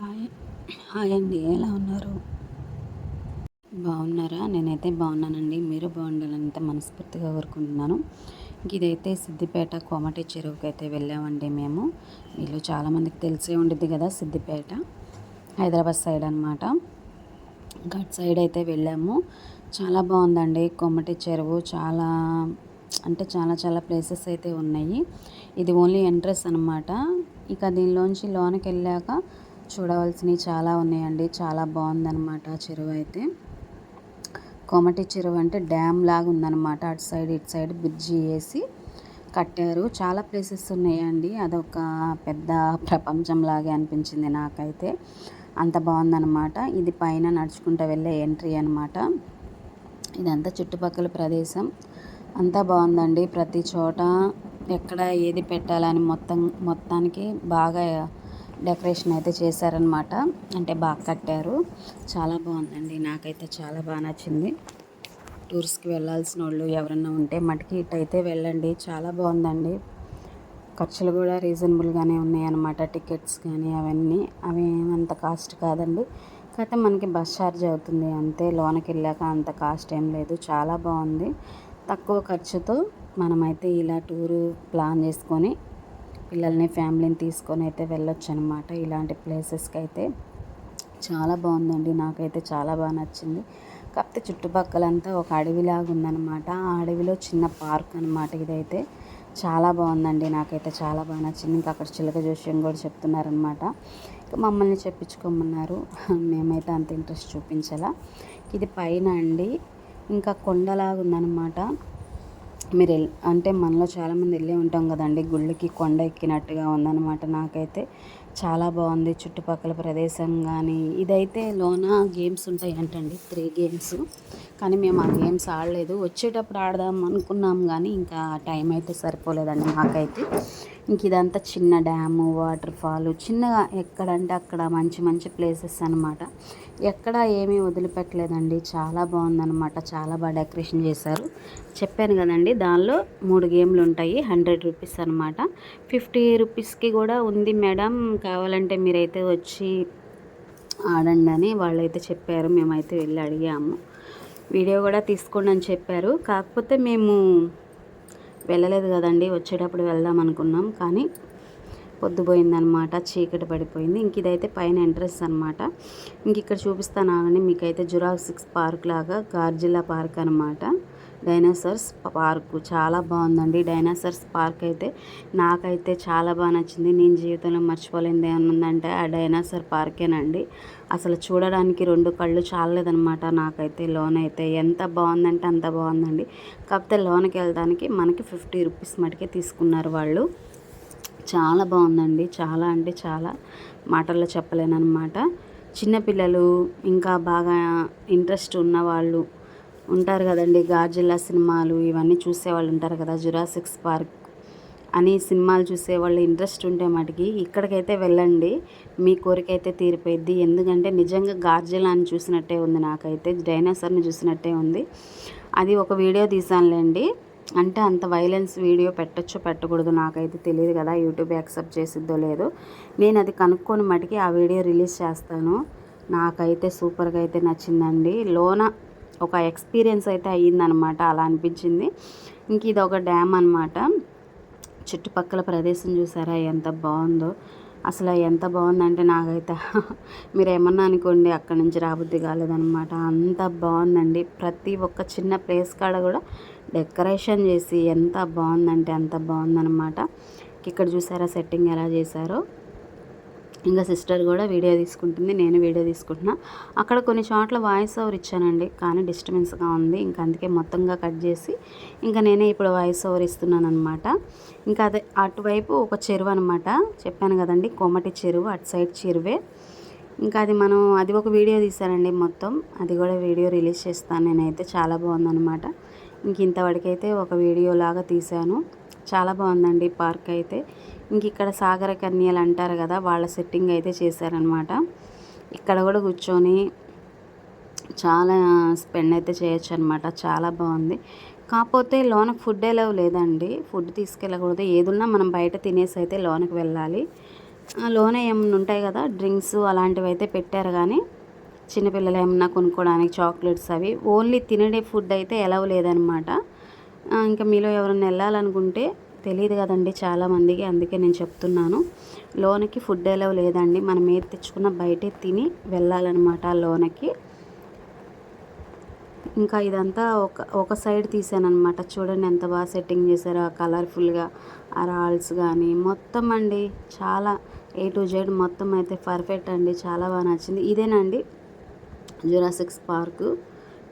Hi. Hi అండి ఎలా ఉన్నారు? బాగున్నారా? నేనైతే బాగున్నానండి. మీరు బాగుండాలంటే మనస్ఫూర్తిగా కోరుకుంటున్నాను. ఇదైతే సిద్దిపేట కోమటి చెరువుకి అయితే వెళ్ళామండి మేము. వీళ్ళు చాలామందికి తెలిసే ఉండిద్ది కదా సిద్దిపేట. హైదరాబాద్ సైడ్ అనమాట గట్ సైడ్ అయితే వెళ్ళాము. చాలా బాగుందండి కొమ్మటి చెరువు. చాలా అంటే చాలా చాలా ప్లేసెస్ అయితే ఉన్నాయి. ఇది ఓన్లీ ఎంట్రెస్ అనమాట ఇక దీనిలోంచి లోనకి వెళ్ళాక చూడవలసినవి చాలా ఉన్నాయండి. చాలా బాగుందన్నమాట చెరువు అయితే. కోమటి చెరువు అంటే డ్యామ్ లాగా ఉందన్నమాట. అటు సైడ్ ఇటు సైడ్ బ్రిడ్జి వేసి కట్టారు. చాలా ప్లేసెస్ ఉన్నాయండి. అదొక పెద్ద ప్రపంచం లాగే అనిపించింది నాకైతే. అంత బాగుందన్నమాట. ఇది పైన నడుచుకుంటూ వెళ్ళే ఎంట్రీ అనమాట ఇదంతా చుట్టుపక్కల ప్రదేశం. అంతా బాగుందండి. ప్రతి చోట ఎక్కడ ఏది పెట్టాలని మొత్తం మొత్తానికి బాగా డెకరేషన్ అయితే చేశారనమాట అంటే బాగా కట్టారు. చాలా బాగుందండి. నాకైతే చాలా బాగా నచ్చింది. టూర్స్కి వెళ్ళాల్సిన వాళ్ళు ఎవరన్నా ఉంటే మటుకి ఇటైతే వెళ్ళండి. చాలా బాగుందండి. ఖర్చులు కూడా రీజనబుల్గానే ఉన్నాయన్నమాట. టికెట్స్ కానీ అవన్నీ. అవి అంత కాస్ట్ కాదండి. కాకపోతే మనకి బస్ ఛార్జ్ అవుతుంది. అంతే. లోనకి వెళ్ళాక అంత కాస్ట్ ఏం లేదు. చాలా బాగుంది. తక్కువ ఖర్చుతో మనమైతే ఇలా టూరు ప్లాన్ చేసుకొని పిల్లల్ని ఫ్యామిలీని తీసుకొని అయితే వెళ్ళొచ్చు అనమాట ఇలాంటి ప్లేసెస్కి అయితే చాలా బాగుందండి. నాకైతే చాలా బాగా నచ్చింది. కాకపోతే చుట్టుపక్కలంతా ఒక అడవిలాగా ఉందన్నమాట ఆ అడవిలో చిన్న పార్క్ అనమాట ఇదైతే. చాలా బాగుందండి. నాకైతే చాలా బాగా నచ్చింది. ఇంకా అక్కడ చిలక జోష్యం కూడా చెప్తున్నారనమాట. ఇంకా మమ్మల్ని చెప్పించుకోమన్నారు. మేమైతే అంత ఇంట్రెస్ట్ చూపించాలా. ఇది పైన అండి. ఇంకా కొండలాగా ఉందన్నమాట మీరు అంటే మనలో చాలామంది వెళ్ళే ఉంటాం కదండి గుళ్ళకి కొండ ఎక్కినట్టుగా ఉందన్నమాట నాకైతే. చాలా బాగుంది చుట్టుపక్కల ప్రదేశం కానీ ఇదైతే లోన గేమ్స్ ఉంటాయి అంటండి త్రీ గేమ్స్. కానీ మేము ఆ గేమ్స్ ఆడలేదు. వచ్చేటప్పుడు ఆడదాం అనుకున్నాం కానీ ఇంకా టైం అయితే సరిపోలేదండి మాకైతే. ఇంక ఇదంతా చిన్న డ్యాము వాటర్ ఫాల్ చిన్నగా ఎక్కడంటే అక్కడ మంచి మంచి ప్లేసెస్ అనమాట ఎక్కడ ఏమీ వదిలిపెట్టలేదండి. చాలా బాగుందన్నమాట. చాలా బాగా డెకరేషన్ చేశారు. చెప్పాను కదండి దానిలో మూడు గేమ్లు ఉంటాయి హండ్రెడ్ రూపీస్ అనమాట ఫిఫ్టీ రూపీస్కి కూడా ఉంది మేడం. కావాలంటే మీరైతే వచ్చి ఆడండి అని వాళ్ళైతే చెప్పారు. మేమైతే వెళ్ళి అడిగాము. వీడియో కూడా తీసుకోండి అని చెప్పారు. కాకపోతే మేము వెళ్ళలేదు కదండి. వచ్చేటప్పుడు వెళ్దాం అనుకున్నాం. కానీ పొద్దుపోయిందనమాట చీకటి పడిపోయింది. ఇంక ఇదైతే పైన ఎంట్రెన్స్ అనమాట ఇంక ఇక్కడ చూపిస్తాను ఆగండి. మీకైతే జురాసిక్స్ పార్క్ లాగా గార్జిల్లా పార్క్ అనమాట డైనోసార్స్ పార్క్ చాలా బాగుందండి. డైనోసార్స్ పార్క్ అయితే నాకైతే చాలా బాగా నచ్చింది. నేను జీవితంలో మర్చిపోలేనిది ఏమనుందంటే ఆ డైనోసార్ పార్కేనండి అసలు చూడడానికి రెండు కళ్ళు చాలలేదనమాట నాకైతే లోన్ అయితే ఎంత బాగుందంటే అంత బాగుందండి. కాకపోతే లోన్కి వెళ్ళడానికి మనకి ఫిఫ్టీ రూపీస్ మటుకే తీసుకున్నారు వాళ్ళు. చాలా బాగుందండి. చాలా అంటే చాలా మాటల్లో చెప్పలేనమాట చిన్నపిల్లలు ఇంకా బాగా ఇంట్రెస్ట్ ఉన్న వాళ్ళు ఉంటారు కదండి. గార్జిల్లా సినిమాలు ఇవన్నీ చూసేవాళ్ళు ఉంటారు కదా జురాసిక్స్ పార్క్ అని సినిమాలు చూసేవాళ్ళు ఇంట్రెస్ట్ ఉంటే మటుకి ఇక్కడికైతే వెళ్ళండి. మీ కోరిక అయితే తీరిపోయిద్ది. ఎందుకంటే నిజంగా గార్జిలాని చూసినట్టే ఉంది నాకైతే డైనోసార్ని చూసినట్టే ఉంది. అది ఒక వీడియో తీసానులేండి అంటే అంత వైలెన్స్ వీడియో పెట్టచ్చు పెట్టకూడదు నాకైతే తెలియదు కదా యూట్యూబ్ యాక్సెప్ట్ చేసిద్దో లేదో. నేను అది కనుక్కొని మటుకి ఆ వీడియో రిలీజ్ చేస్తాను. నాకైతే సూపర్గా అయితే నచ్చిందండి. లోన ఒక ఎక్స్పీరియన్స్ అయితే అయ్యిందనమాట అలా అనిపించింది. ఇంక ఇది ఒక డ్యామ్ అనమాట చుట్టుపక్కల ప్రదేశం చూసారా ఎంత బాగుందో. అసలు ఎంత బాగుందంటే నాకైతే మీరు ఏమన్నా అనుకోండి అక్కడి నుంచి రాబుద్ది కాలేదనమాట అంత బాగుందండి. ప్రతి ఒక్క చిన్న ప్లేస్ కాడ కూడా డెకరేషన్ చేసి ఎంత బాగుందంటే అంత బాగుందనమాట ఇక్కడ చూసారా సెట్టింగ్ ఎలా చేశారో. ఇంకా సిస్టర్ కూడా వీడియో తీసుకుంటుంది నేను వీడియో తీసుకుంటున్నా. అక్కడ కొన్ని చోట్ల వాయిస్ ఓవర్ ఇచ్చానండి కానీ డిస్టర్బెన్స్గా ఉంది. ఇంకా అందుకే మొత్తంగా కట్ చేసి ఇంకా నేనే ఇప్పుడు వాయిస్ ఓవర్ ఇస్తున్నాను అనమాట ఇంకా అదే అటువైపు ఒక చెరువు అనమాట చెప్పాను కదండి కోమటి చెరువు అటు సైడ్ చెరువే. ఇంకా అది మనం అది ఒక వీడియో తీశానండి మొత్తం. అది కూడా వీడియో రిలీజ్ చేస్తాను. నేనైతే చాలా బాగుందనమాట ఇంక ఇంతవరకైతే ఒక వీడియో లాగా తీశాను. చాలా బాగుందండి పార్క్ అయితే. ఇంక ఇక్కడ సాగర కన్యలు అంటారు కదా వాళ్ళ సెట్టింగ్ అయితే చేశారనమాట. ఇక్కడ కూడా కూర్చొని చాలా స్పెండ్ అయితే చేయొచ్చు అనమాట చాలా బాగుంది. కాకపోతే లోన ఫుడ్ ఎలా లేదండి. ఫుడ్ తీసుకెళ్ళకూడదు. ఏదున్నా మనం బయట తినేసి అయితే లోనకి వెళ్ళాలి. లోన లోనే ఏమన్నా ఉంటాయి కదా డ్రింక్స్ అలాంటివి అయితే పెట్టారు కానీ చిన్నపిల్లలు ఏమన్నా కొనుక్కోవడానికి చాక్లెట్స్ అవి ఓన్లీ తినడే ఫుడ్ అయితే ఎలవ్ లేదనమాట. ఇంకా మీలో ఎవరైనా వెళ్ళాలనుకుంటే తెలియదు కదండి చాలామందికి అందుకే నేను చెప్తున్నాను. లోనకి ఫుడ్ ఎలా లేదండి. మనం ఏది తెచ్చుకున్న బయటే తిని వెళ్ళాలన్నమాట లోనకి. ఇంకా ఇదంతా ఒక ఒక సైడ్ తీసానమాట చూడండి ఎంత బాగా సెట్టింగ్ చేశారో. కలర్ఫుల్గా ఆ రాల్స్ కానీ మొత్తం అండి చాలా ఏ టు జెడ్ మొత్తం అయితే పర్ఫెక్ట్ అండి. చాలా బాగా నచ్చింది. ఇదేనండి జురాసిక్స్ పార్క్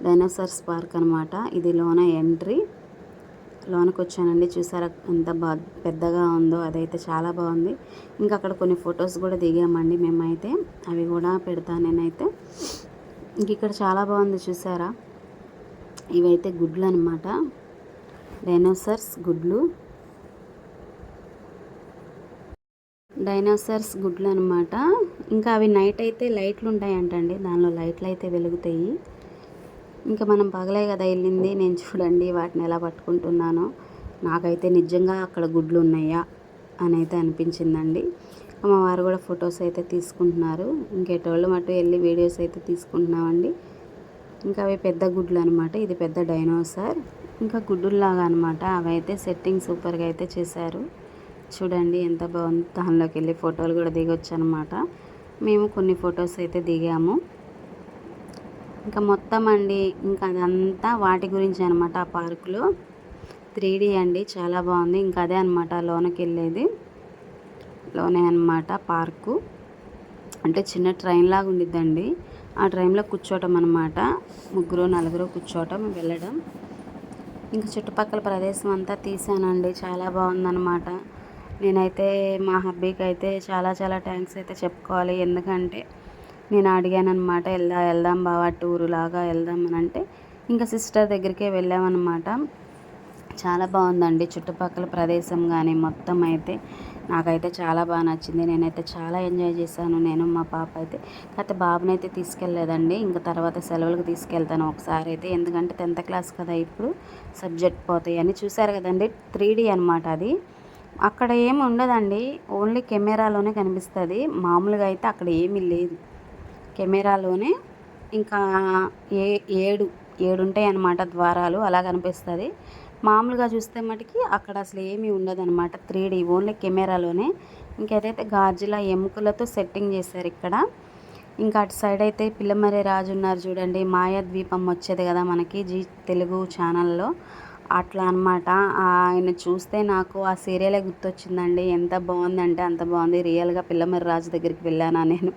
డైనోసార్స్ పార్క్ అనమాట ఇది లోన ఎంట్రీ. లోనకి వచ్చానండి చూసారా ఎంత బా పెద్దగా ఉందో అదైతే చాలా బాగుంది. ఇంకా అక్కడ కొన్ని ఫొటోస్ కూడా దిగామండి మేమైతే. అవి కూడా పెడతాను నేనైతే. ఇంక ఇక్కడ చాలా బాగుంది చూసారా. ఇవైతే గుడ్లు అనమాట డైనోసర్స్ గుడ్లు. డైనోసర్స్ గుడ్లు అనమాట ఇంకా అవి నైట్ అయితే లైట్లు ఉంటాయంటండి. దానిలో లైట్లు అయితే వెలుగుతాయి. ఇంకా మనం పగలే కదా వెళ్ళింది. నేను చూడండి వాటిని ఎలా పట్టుకుంటున్నానో. నాకైతే నిజంగా అక్కడ గుడ్లు ఉన్నాయా అని అయితే అనిపించిందండి. మా వారు కూడా ఫొటోస్ అయితే తీసుకుంటున్నారు. ఇంకెటోళ్ళు మటు వెళ్ళి వీడియోస్ అయితే తీసుకుంటున్నామండి. ఇంకా అవి పెద్ద గుడ్లు అనమాట ఇది పెద్ద డైనోసార్. ఇంకా గుడ్డుల్లాగా అనమాట అవి అయితే సెట్టింగ్ సూపర్గా అయితే చేశారు. చూడండి ఎంత బాగుంది. దానిలోకి వెళ్ళి ఫోటోలు కూడా దిగొచ్చు అనమాట మేము కొన్ని ఫొటోస్ అయితే దిగాము. ఇంకా మొత్తం అండి ఇంకా అదంతా వాటి గురించి అనమాట ఆ పార్కులో. త్రీ అండి చాలా బాగుంది. ఇంకా అదే అనమాట లోనకి వెళ్ళేది లోనే అనమాట పార్కు. అంటే చిన్న ట్రైన్ లాగా ఉండిద్దండి. ఆ ట్రైన్లో కూర్చోవటం అనమాట ముగ్గురు నలుగురు కూర్చోవటం వెళ్ళడం. ఇంకా చుట్టుపక్కల ప్రదేశం అంతా తీసానండి. చాలా బాగుందనమాట నేనైతే మా హబ్బీకి అయితే చాలా చాలా థ్యాంక్స్ అయితే చెప్పుకోవాలి. ఎందుకంటే నేను అడిగాను అనమాట వెళ్దా వెళ్దాం బావా టూరు లాగా వెళ్దాం అని అంటే ఇంకా సిస్టర్ దగ్గరికే వెళ్ళామన్నమాట. చాలా బాగుందండి చుట్టుపక్కల ప్రదేశం కానీ మొత్తం అయితే. నాకైతే చాలా బాగా నచ్చింది. నేనైతే చాలా ఎంజాయ్ చేశాను. నేను మా పాప అయితే. కాకపోతే బాబునైతే అయితే తీసుకెళ్ళలేదండి. ఇంకా తర్వాత సెలవులకు తీసుకెళ్తాను ఒకసారి అయితే. ఎందుకంటే టెన్త్ క్లాస్ కదా ఇప్పుడు. సబ్జెక్ట్ పోతాయి అని చూశారు కదండి. త్రీ అనమాట అది. అక్కడ ఏమి ఉండదండి. ఓన్లీ కెమెరాలోనే కనిపిస్తుంది. మామూలుగా అయితే అక్కడ ఏమీ లేదు. కెమెరాలోనే ఇంకా ఏ ఏడు ఏడు ఉంటాయి అన్నమాట ద్వారాలు అలా కనిపిస్తుంది. మామూలుగా చూస్తే మటుకి అక్కడ అసలు ఏమీ ఉండదన్నమాట. త్రీ డీ ఓన్లీ కెమెరాలోనే. ఇంకేదైతే గాజుల ఎముకలతో సెట్టింగ్ చేశారు ఇక్కడ. ఇంకా అటు సైడ్ అయితే పిల్లమరే రాజు ఉన్నారు చూడండి. మాయాద్వీపం వచ్చేది కదా మనకి జీ తెలుగు ఛానల్లో. అట్లా అనమాట ఆయన చూస్తే నాకు ఆ సీరియలే గుర్తొచ్చిందండి. ఎంత బాగుందంటే అంత బాగుంది. రియల్గా పిల్లమర్రి రాజు దగ్గరికి వెళ్ళానా నేను.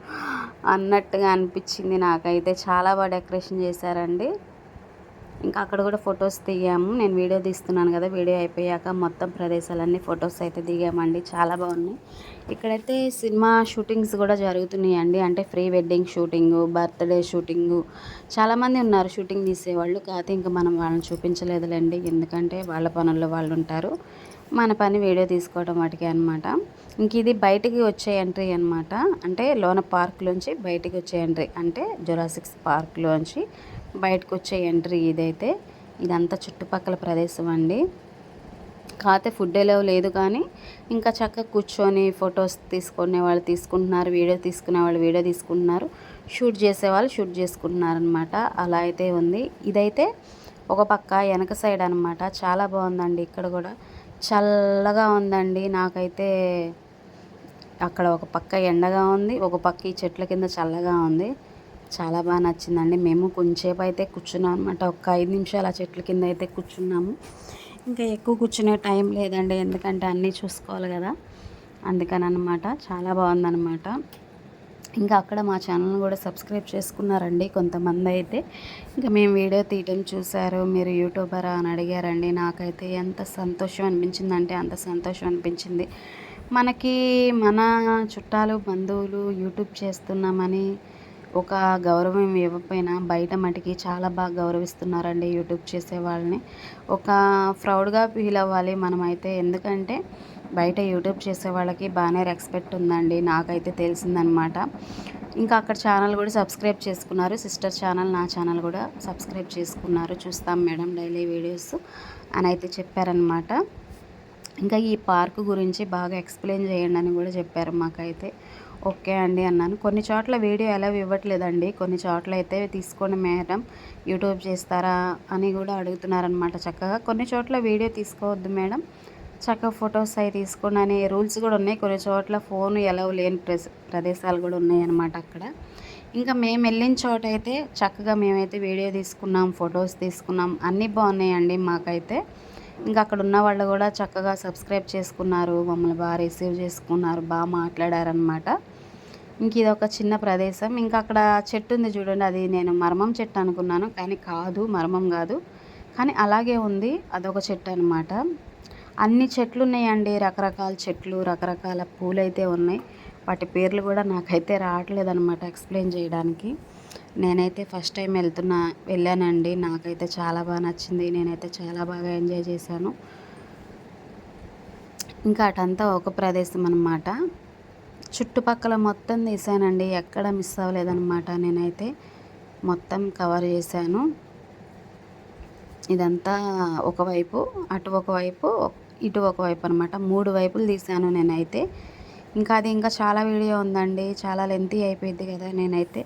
అన్నట్టుగా అనిపించింది నాకైతే. చాలా బాగా డెకరేషన్ చేశారండి. ఇంకా అక్కడ కూడా ఫొటోస్ దిగాము. నేను వీడియో తీస్తున్నాను కదా వీడియో అయిపోయాక మొత్తం ప్రదేశాలన్నీ ఫొటోస్ అయితే దిగామండి. చాలా బాగున్నాయి. ఇక్కడైతే సినిమా షూటింగ్స్ కూడా జరుగుతున్నాయండి. అంటే pre wedding shooting birthday shooting. చాలామంది ఉన్నారు షూటింగ్ తీసేవాళ్ళు. కాకపోతే ఇంకా మనం వాళ్ళని చూపించలేదులేండి. ఎందుకంటే వాళ్ళ పనుల్లో వాళ్ళు ఉంటారు. మన పని వీడియో తీసుకోవడం వాటికి అనమాట ఇంక ఇది బయటికి వచ్చే ఎంట్రీ అనమాట అంటే లోన పార్క్లోంచి బయటికి వచ్చే ఎంట్రీ. అంటే జొరాసిక్స్ పార్క్లోంచి బయటకు వచ్చే ఎంట్రీ ఇదైతే. ఇదంతా చుట్టుపక్కల ప్రదేశం అండి. కాకపోతే ఫుడ్ ఎలా లేదు కానీ ఇంకా చక్కగా కూర్చొని ఫొటోస్ తీసుకునే వాళ్ళు తీసుకుంటున్నారు వీడియో తీసుకునే వాళ్ళు వీడియో తీసుకుంటున్నారు. షూట్ చేసేవాళ్ళు షూట్ చేసుకుంటున్నారు అనమాట అలా అయితే ఉంది. ఇదైతే ఒక పక్క వెనక సైడ్ అనమాట చాలా బాగుందండి ఇక్కడ కూడా. చల్లగా ఉందండి. నాకైతే అక్కడ ఒక పక్క ఎండగా ఉంది. ఒక పక్క ఈ చెట్ల కింద చల్లగా ఉంది. చాలా బాగా నచ్చిందండి. మేము కొంచెంసేపు అయితే కూర్చున్నాం అనమాట ఒక ఐదు నిమిషాలు ఆ చెట్ల కింద అయితే కూర్చున్నాము. ఇంకా ఎక్కువ కూర్చునే టైం లేదండి. ఎందుకంటే అన్నీ చూసుకోవాలి కదా. అందుకని అనమాట చాలా బాగుందనమాట ఇంకా అక్కడ మా ఛానల్ని కూడా సబ్స్క్రైబ్ చేసుకున్నారండి కొంతమంది అయితే. ఇంకా మేము వీడియో తీయటం చూశారు. మీరు యూట్యూబరా అని అడిగారండి. నాకైతే ఎంత సంతోషం అనిపించిందంటే అంత సంతోషం అనిపించింది. మనకి మన చుట్టాలు బంధువులు యూట్యూబ్ చేస్తున్నామని ఒక గౌరవం ఇవ్వకపోయినా బయట మటుకి చాలా బాగా గౌరవిస్తున్నారండి యూట్యూబ్ చేసే వాళ్ళని. ఒక ప్రౌడ్గా ఫీల్ అవ్వాలి మనమైతే. ఎందుకంటే బయట యూట్యూబ్ చేసే వాళ్ళకి బాగానే రెస్పెక్ట్ ఉందండి. నాకైతే తెలిసిందనమాట. ఇంకా అక్కడ ఛానల్ కూడా సబ్స్క్రైబ్ చేసుకున్నారు. సిస్టర్ ఛానల్ నా ఛానల్ కూడా సబ్స్క్రైబ్ చేసుకున్నారు. చూస్తాం మేడం డైలీ వీడియోస్ అని అయితే చెప్పారనమాట. ఇంకా ఈ పార్క్ గురించి బాగా ఎక్స్ప్లెయిన్ చేయండి అని కూడా చెప్పారు మాకైతే. ఓకే అండి అన్నాను. కొన్ని చోట్ల వీడియో ఎలా ఇవ్వట్లేదండి. కొన్ని చోట్ల అయితే తీసుకోండి మేడం యూట్యూబ్ చేస్తారా అని కూడా అడుగుతున్నారనమాట చక్కగా. కొన్ని చోట్ల వీడియో తీసుకోవద్దు మేడం. చక్కగా ఫొటోస్ అవి తీసుకోండి అనే రూల్స్ కూడా ఉన్నాయి. కొన్ని చోట్ల ఫోన్ ఎలా లేని ప్రదేశాలు కూడా ఉన్నాయన్నమాట అక్కడ. ఇంకా మేము వెళ్ళిన చోట అయితే చక్కగా మేమైతే వీడియో తీసుకున్నాం ఫొటోస్ తీసుకున్నాం. అన్నీ బాగున్నాయండి మాకైతే. ఇంకా అక్కడ ఉన్న వాళ్ళు కూడా చక్కగా సబ్స్క్రైబ్ చేసుకున్నారు మమ్మల్ని బాగా రిసీవ్ చేసుకున్నారు బాగా మాట్లాడారనమాట ఇంక ఇది ఒక చిన్న ప్రదేశం. ఇంకా అక్కడ చెట్టు ఉంది చూడండి అది నేను మర్మం చెట్టు అనుకున్నాను కానీ కాదు మర్మం కాదు. కానీ అలాగే ఉంది అదొక చెట్టు అనమాట అన్ని చెట్లు ఉన్నాయండి రకరకాల చెట్లు రకరకాల పూలు అయితే ఉన్నాయి. వాటి పేర్లు కూడా నాకైతే రావట్లేదు అనమాట ఎక్స్ప్లెయిన్ చేయడానికి. నేనైతే ఫస్ట్ టైం వెళ్తున్నా వెళ్ళానండి. నాకైతే చాలా బాగా నచ్చింది. నేనైతే చాలా బాగా ఎంజాయ్ చేశాను. ఇంకా అటంతా ఒక ప్రదేశం అనమాట చుట్టుపక్కల మొత్తం తీసానండి ఎక్కడ మిస్ అవ్వలేదన్నమాట నేనైతే. మొత్తం కవర్ చేశాను. ఇదంతా ఒకవైపు అటు ఒకవైపు ఇటు ఒకవైపు అనమాట మూడు వైపులు తీసాను నేనైతే. ఇంకా అది ఇంకా చాలా వీడియో ఉందండి. చాలా లెంతీ అయిపోయింది కదా నేనైతే.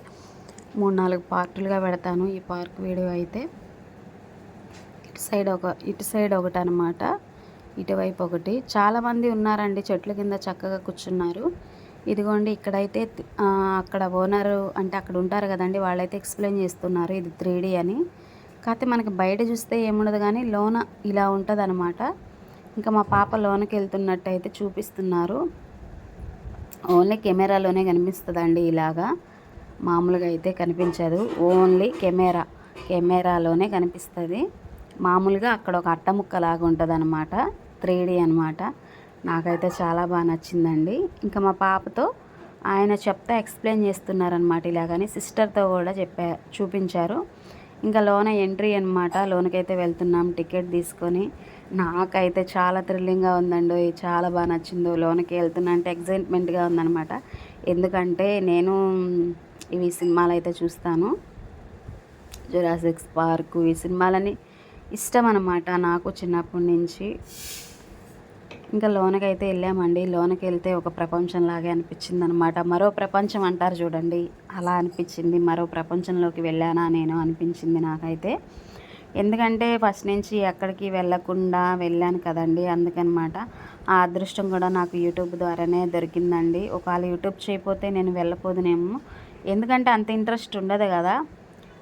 మూడు నాలుగు పార్టులుగా పెడతాను ఈ పార్క్ వీడియో అయితే. ఇటు సైడ్ ఒక ఇటు సైడ్ ఒకటి అనమాట ఇటువైపు ఒకటి. చాలామంది ఉన్నారండి చెట్ల కింద చక్కగా కూర్చున్నారు. ఇదిగోండి ఇక్కడైతే అక్కడ ఓనరు అంటే అక్కడ ఉంటారు కదండి వాళ్ళైతే ఎక్స్ప్లెయిన్ చేస్తున్నారు ఇది త్రీ అని. కాకపోతే మనకి బయట చూస్తే ఏముండదు కానీ లోన ఇలా ఉంటుంది అనమాట ఇంకా మా పాప లోనకి వెళ్తున్నట్టు అయితే చూపిస్తున్నారు. ఓన్లీ కెమెరాలోనే కనిపిస్తుందండి ఇలాగా. మామూలుగా అయితే కనిపించదు. Only camera. కెమెరాలోనే కనిపిస్తుంది. మామూలుగా అక్కడ ఒక అట్టముక్క లాగా ఉంటుంది అనమాట త్రీ డీ అనమాట నాకైతే చాలా బాగా నచ్చిందండి. ఇంకా మా పాపతో ఆయన చెప్తా ఎక్స్ప్లెయిన్ చేస్తున్నారనమాట ఇలాగని సిస్టర్తో కూడా చెప్పా చూపించారు. ఇంకా లోన ఎంట్రీ అనమాట లోనకైతే వెళ్తున్నాం. టికెట్ తీసుకొని. నాకైతే చాలా థ్రిల్లింగ్గా ఉందండి. చాలా బాగా నచ్చిందో. లోనకి వెళ్తున్నా అంటే ఎగ్జైట్మెంట్గా ఉందనమాట ఎందుకంటే నేను ఇవి సినిమాలు అయితే చూస్తాను. జురాసిక్స్ పార్క్ ఈ సినిమాలని ఇష్టం అనమాట నాకు చిన్నప్పటి నుంచి. ఇంకా లోనకి అయితే వెళ్ళామండి. లోనకి వెళ్తే ఒక ప్రపంచంలాగే అనిపించింది అనమాట మరో ప్రపంచం అంటారు చూడండి. అలా అనిపించింది. మరో ప్రపంచంలోకి వెళ్ళానా నేను అనిపించింది నాకైతే. ఎందుకంటే ఫస్ట్ నుంచి ఎక్కడికి వెళ్ళకుండా వెళ్ళాను కదండి అందుకనమాట ఆ అదృష్టం కూడా నాకు యూట్యూబ్ ద్వారానే దొరికిందండి. ఒకవేళ యూట్యూబ్ చేయకపోతే నేను వెళ్ళపోదునేమో. ఎందుకంటే అంత ఇంట్రెస్ట్ ఉండదు కదా.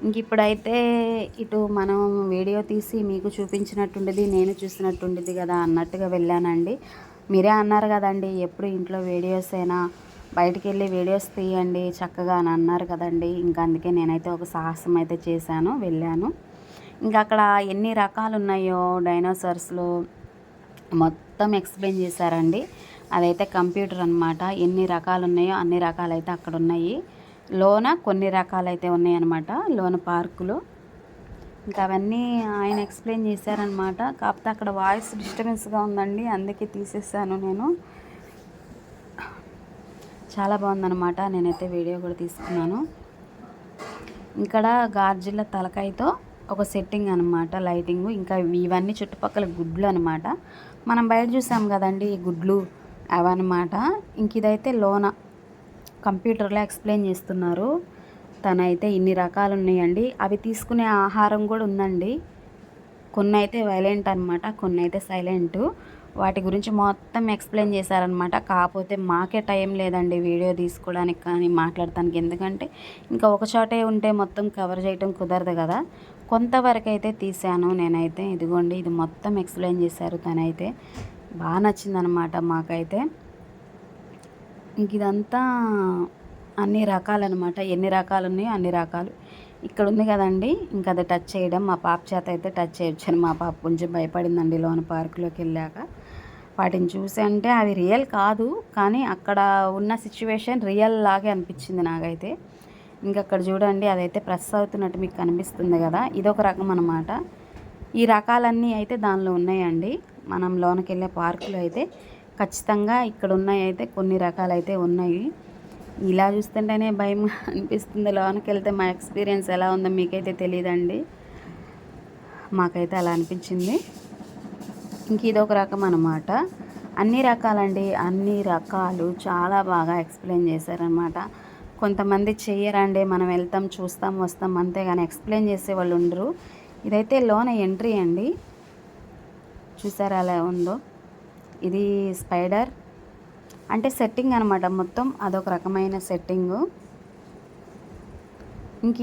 ఇంక ఇప్పుడైతే ఇటు మనం వీడియో తీసి మీకు చూపించినట్టుండేది నేను చూసినట్టుండేది కదా అన్నట్టుగా వెళ్ళానండి. మీరే అన్నారు కదండి ఎప్పుడు ఇంట్లో వీడియోస్ అయినా బయటికి వెళ్ళి వీడియోస్ తీయండి చక్కగా అని అన్నారు కదండి. ఇంకా అందుకే నేనైతే ఒక సాహసం అయితే చేశాను వెళ్ళాను. ఇంకా అక్కడ ఎన్ని రకాలు ఉన్నాయో డైనోసార్స్లో మొత్తం ఎక్స్ప్లెయిన్ చేశారండి. అదైతే కంప్యూటర్ అనమాట ఎన్ని రకాలు ఉన్నాయో అన్ని రకాలైతే అక్కడ ఉన్నాయి లోన కొన్ని రకాలైతే ఉన్నాయన్నమాట. లోన పార్కులు. ఇంకా అవన్నీ ఆయన ఎక్స్ప్లెయిన్ చేశారనమాట కాకపోతే అక్కడ వాయిస్ డిస్టర్బెన్స్గా ఉందండి. అందుకే తీసేసాను నేను. చాలా బాగుందనమాట నేనైతే వీడియో కూడా తీసుకున్నాను. ఇక్కడ గార్జిల్ల తలకాయతో ఒక సెట్టింగ్ అనమాట లైటింగ్. ఇంకా ఇవన్నీ చుట్టుపక్కల గుడ్లు అనమాట మనం బయట చూసాం కదండి ఈ గుడ్లు అవన్నమాట. ఇంక ఇదైతే లోన. కంప్యూటర్లో ఎక్స్ప్లెయిన్ చేస్తున్నారు. తనైతే ఇన్ని రకాలు ఉన్నాయండి. అవి తీసుకునే ఆహారం కూడా ఉందండి. కొన్ని అయితే వైలెంట్ అనమాట కొన్ని అయితే సైలెంట్. వాటి గురించి మొత్తం ఎక్స్ప్లెయిన్ చేశారనమాట కాకపోతే మాకే టైం లేదండి వీడియో తీసుకోవడానికి కానీ మాట్లాడటానికి ఎందుకంటే ఇంకా ఒక చోటే ఉంటే మొత్తం కవర్ చేయటం కుదరదు కదా. కొంతవరకు అయితే తీశాను నేనైతే. ఇదిగోండి ఇది మొత్తం ఎక్స్ప్లెయిన్ చేశారు తనైతే. బాగా నచ్చిందనమాట మాకైతే. ఇంక ఇదంతా అన్ని రకాలన్నమాట ఎన్ని రకాలు ఉన్నాయో అన్ని రకాలు. ఇక్కడ ఉంది కదండి ఇంకా అది టచ్ చేయడం. మా పాప చేత అయితే టచ్ చేయొచ్చాను మా పాప కొంచెం భయపడిందండి లోన పార్కులోకి వెళ్ళాక. వాటిని చూసి అంటే అవి రియల్ కాదు కానీ అక్కడ ఉన్న సిచ్యువేషన్ రియల్ లాగే అనిపించింది నాకైతే. ఇంకా అక్కడ చూడండి అదైతే ప్రెస్ అవుతున్నట్టు మీకు కనిపిస్తుంది కదా. ఇదొక రకం అనమాట ఈ రకాలన్నీ అయితే దానిలో ఉన్నాయండి. మనం లోనకెళ్ళే పార్కులో అయితే ఖచ్చితంగా ఇక్కడ ఉన్నాయి అయితే కొన్ని రకాలైతే ఉన్నాయి. ఇలా చూస్తుంటేనే భయం అనిపిస్తుంది. లోనికి వెళ్తే మా ఎక్స్పీరియన్స్ ఎలా ఉందో మీకైతే తెలియదండి మాకైతే అలా అనిపించింది. ఇంక ఇదొక రకం అనమాట అన్ని రకాలండి. అన్ని రకాలు చాలా బాగా ఎక్స్ప్లెయిన్ చేశారనమాట కొంతమంది చెయ్యరండి. మనం వెళ్తాం చూస్తాం వస్తాం అంతేగాని ఎక్స్ప్లెయిన్ చేసే వాళ్ళు ఉండరు. ఇదైతే లోన ఎంట్రీ అండి. చూసారా అలా ఉందో? ఇది స్పైడర్. అంటే సెట్టింగ్ అనమాట మొత్తం అదొక రకమైన సెట్టింగు. ఇంక